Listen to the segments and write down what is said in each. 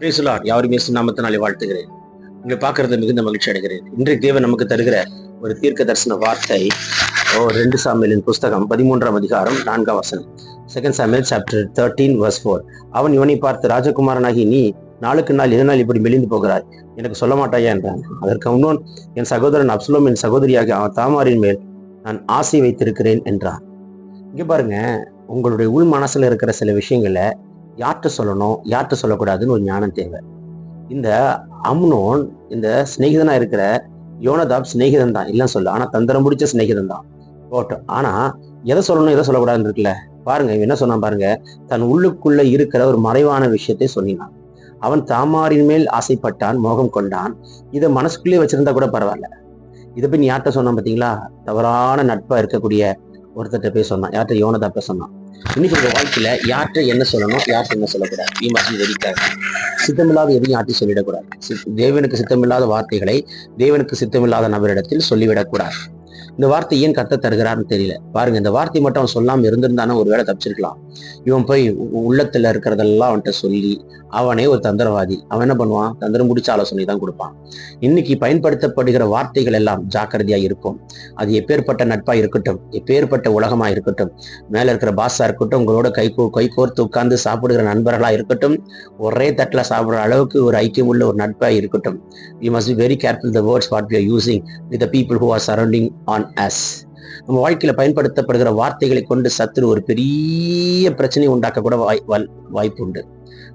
பேசலார் யாரும் இயேசு நாமத்தினாலே வாழ்த்துகிறேன். உங்களை பார்க்கறது மிகுந்த மகிழ்ச்சி அடைகிறேன். இன்றைக்கு தேவன் நமக்கு தருகிற ஒரு தீர்க்க தரிசன வார்த்தை ஓ ரெண்டு சாமியலின் புஸ்தகம் பதிமூன்றாம் அதிகாரம் நான்காம் வசனம். செகண்ட் சாமியல் சாப்டர் தேர்ட்டீன் வர்ஸ் ஃபோர் அவன் இவனை பார்த்து ராஜகுமாரனாகி நீ நாளுக்கு நாள் இதனால் இப்படி மெலிந்து போகிறாய். எனக்கு சொல்ல மாட்டாயா? என்றான். அதற்கு முன்னோன் என் சகோதரன் அப்சுலோம் என் சகோதரியாகி அவன் தாமாரின் மேல் நான் ஆசை வைத்திருக்கிறேன் என்றான். இங்கே பாருங்க உங்களுடைய உள் மனசுல இருக்கிற சில விஷயங்களை யார்கிட்ட சொல்லணும் யார்கிட்ட சொல்லக்கூடாதுன்னு ஒரு ஞானம் தேவை. இந்த அம்னோன் இந்த சிநேகிதனா இருக்கிற யோனதாப் சிநேகிதன் தான். இல்லைன்னு சொல்ல. ஆனா தந்திரம் முடிச்ச சிநேகிதன் தான். ஓட்டம் ஆனா எதை சொல்லணும் எதை சொல்லக்கூடாதுன்னு இருக்குல்ல? பாருங்க இவன் என்ன சொன்னான் பாருங்க? தன் உள்ளுக்குள்ள இருக்கிற ஒரு மறைவான விஷயத்தை சொன்னினான் அவன் தாமாரின் மேல் ஆசைப்பட்டான் மோகம் கொண்டான். இதை மனசுக்குள்ளேயே வச்சிருந்தா கூட பரவாயில்ல. இதை போய் நீ யார்கிட்ட சொன்னான் பாத்தீங்களா தவறான நட்பா இருக்கக்கூடிய ஒருத்தர்கிட்ட போய் சொன்னான். யார்கிட்ட? யோனதாப்ப சொன்னான். இன்னைக்கு உங்க வாழ்க்கையில யார்கிட்ட என்ன சொல்லணும் யார்கிட்ட என்ன சொல்லக்கூடாது? நீ மசி வெடிக்காது சித்தமில்லாத எதையும் யார்ட்டையும் சொல்லிடக்கூடாது. தேவனுக்கு சித்தமில்லாத வார்த்தைகளை தேவனுக்கு சித்தமில்லாத நபரிடத்தில் சொல்லிவிடக்கூடாது. இந்த வார்த்தை ஏன் கத்த தருகிறான்னு தெரியல. பாருங்க இந்த வார்த்தை மட்டும் அவன் சொல்லாம இருந்திருந்தானே ஒரு வேளை தப்பிச்சிருக்கலாம். இவன் போய் உள்ளத்துல இருக்கிறதெல்லாம் அவன்கிட்ட சொல்லி அவனே ஒரு தந்திரவாதி. அவன் என்ன பண்ணுவான்? தந்திரம் முடிச்ச ஆலோசனை தான் கொடுப்பான். இன்னைக்கு பயன்படுத்தப்படுகிற வார்த்தைகள் எல்லாம் ஜாக்கிரதையா இருக்கும். அது எப்பேற்பட்ட நட்பா இருக்கட்டும் எப்பேற்பட்ட உலகமா இருக்கட்டும் மேல இருக்கிற பாஸா இருக்கட்டும் உங்களோட கை கை கோர்த்து உட்கார்ந்து சாப்பிடுகிற நண்பர்களா இருக்கட்டும் ஒரே தட்டுல சாப்பிடுற அளவுக்கு ஒரு ஐக்கியம் உள்ள ஒரு நட்பா இருக்கட்டும். You must be very careful the words what we are using with the people who are surrounding on us நம்ம வாழ்க்கையில பயன்படுத்தப்படுகிற வார்த்தைகளை கொண்டு சத்துரு ஒரு பெரிய பிரச்சனையை உண்டாக்க கூட வாய் வாய்ப்பு உண்டு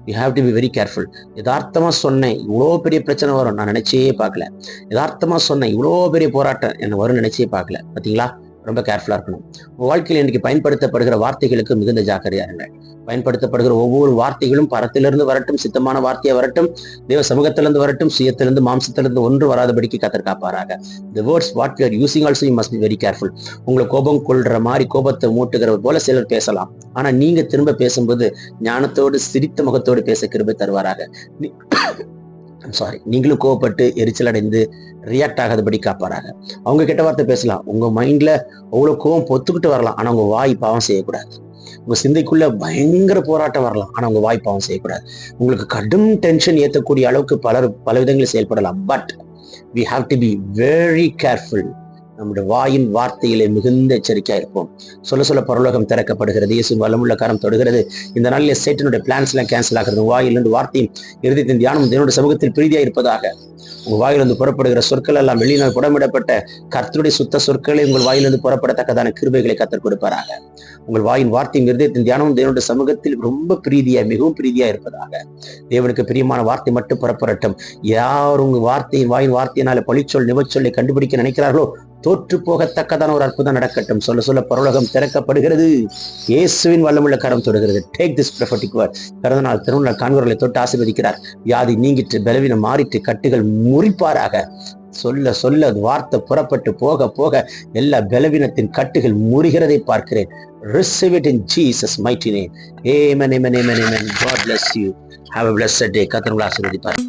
you have to be very careful யதார்த்தமா சொன்னேன் இவ்வளோ பெரிய பிரச்சனை வரும். நான் நினைச்சே பார்க்கல. யதார்த்தமா சொன்னேன் இவ்வளோ பெரிய போராட்டம் என்ன வரும் நினைச்சே பார்க்கல. பாத்தீங்களா? ரொம்ப கேர்ஃபுல்லா இருக்கணும். வாழ்க்கையில் இன்னைக்கு பயன்படுத்தப்படுகிற வார்த்தைகளுக்கு மிகுந்த ஜாக்கிரதையா இருங்க. பயன்படுத்தப்படுகிற ஒவ்வொரு வார்த்தைகளும் பரத்திலிருந்து வரட்டும் சித்தமான வார்த்தையை வரட்டும் தேவ சமூகத்திலிருந்து வரட்டும் சுயத்திலிருந்து மாம்சத்திலிருந்து ஒன்று வராதபடிக்கு கத்தர் காப்பாராக. The words what you are using also you must be very careful உங்களை கோபம் கொள்ற மாதிரி கோபத்தை மூட்டுகிறவர் போல சிலர் பேசலாம். ஆனா நீங்க திரும்ப பேசும்போது ஞானத்தோடு சிரித்த முகத்தோடு பேச கிருபை தருவாராக. சாரி நீங்களும் கோவப்பட்டு எரிச்சல் அடைந்து ரியாக்ட் ஆகாதபடி காப்பாராங்க அவங்க கெட்ட வார்த்தை பேசலாம். உங்க மைண்ட்ல அவ்வளவு கோவம் பொத்துக்கிட்டு வரலாம். ஆனா உங்க வாய் பாவம் செய்யக்கூடாது. உங்க சிந்தைக்குள்ள பயங்கர போராட்டம் வரலாம். ஆனா உங்க வாய் பாவம் செய்யக்கூடாது. உங்களுக்கு கடும் டென்ஷன் ஏத்தக்கூடிய அளவுக்கு பலர் பல விதங்களில் செயல்படலாம். But we have to be very careful நம்முடைய வாயின் வார்த்தையிலே மிகுந்த எச்சரிக்கையா இருப்போம். சொல்ல சொல்ல பரலோகம் திறக்கப்படுகிறது இயேசு வளமுள்ள காரம் தொடுகிறது. இந்த நாளில் சேட்டனுடைய பிளான்ஸ் எல்லாம் கேன்சல் ஆகிறது. உங்க வாயிலிருந்து வார்த்தையும் இறுதித்தின் தியானம் தேவனுடைய சமூகத்தில் பிரீதியா இருப்பதாக. உங்க வாயிலிருந்து புறப்படுகிற சொற்கள் எல்லாம் வெளியினால் புடமிடப்பட்ட கர்த்தருடைய சுத்த சொற்களை உங்கள் வாயிலிருந்து புறப்படத்தக்கதான கிருபைகளை கத்தர் கொடுப்பாராக. உங்கள் வாயின் வார்த்தையும் இருதயத்தின் தியானமும் தேவனுடைய சமூகத்தில் ரொம்ப பிரீதியா மிகவும் பிரீதியா இருப்பதாக. தேவனுக்கு பிரியமான வார்த்தை மட்டும் புறப்படட்டும். யார் உங்க வார்த்தையின் வாயின் வார்த்தையினால பழிச்சொல் நிவச்சொல்லை கண்டுபிடிக்க நினைக்கிறார்களோ தோற்று போகத்தக்கதான ஒரு அற்புதம் நடக்கட்டும். சொல்ல சொல்ல பரலோகம் திறக்கப்படுகிறது. இயேசுவின் வல்லமுள்ள கரம் தொடுகிறது. டேக் திஸ் ப்ரொஃபட்டிக் வேர்ட் பிறந்த நாள் திருநாள் காண்பவர்களை தொட்டு ஆசீர்வதிக்கிறார். வியாதி நீங்கிட்டு பலவீனம் மாறிட்டு கட்டுகள் முறிப்பாராக. சொல்ல சொல்ல வார்த்தை புறப்பட்டு போக போக எல்லா பலவீனத்தின் கட்டுகள் முறிகிறதை பார்க்கிறேன். Receive it in Jesus mighty name amen amen amen amen. God bless you have a blessed day கத்தனுங்களை ஆசீர்வதிப்பார்.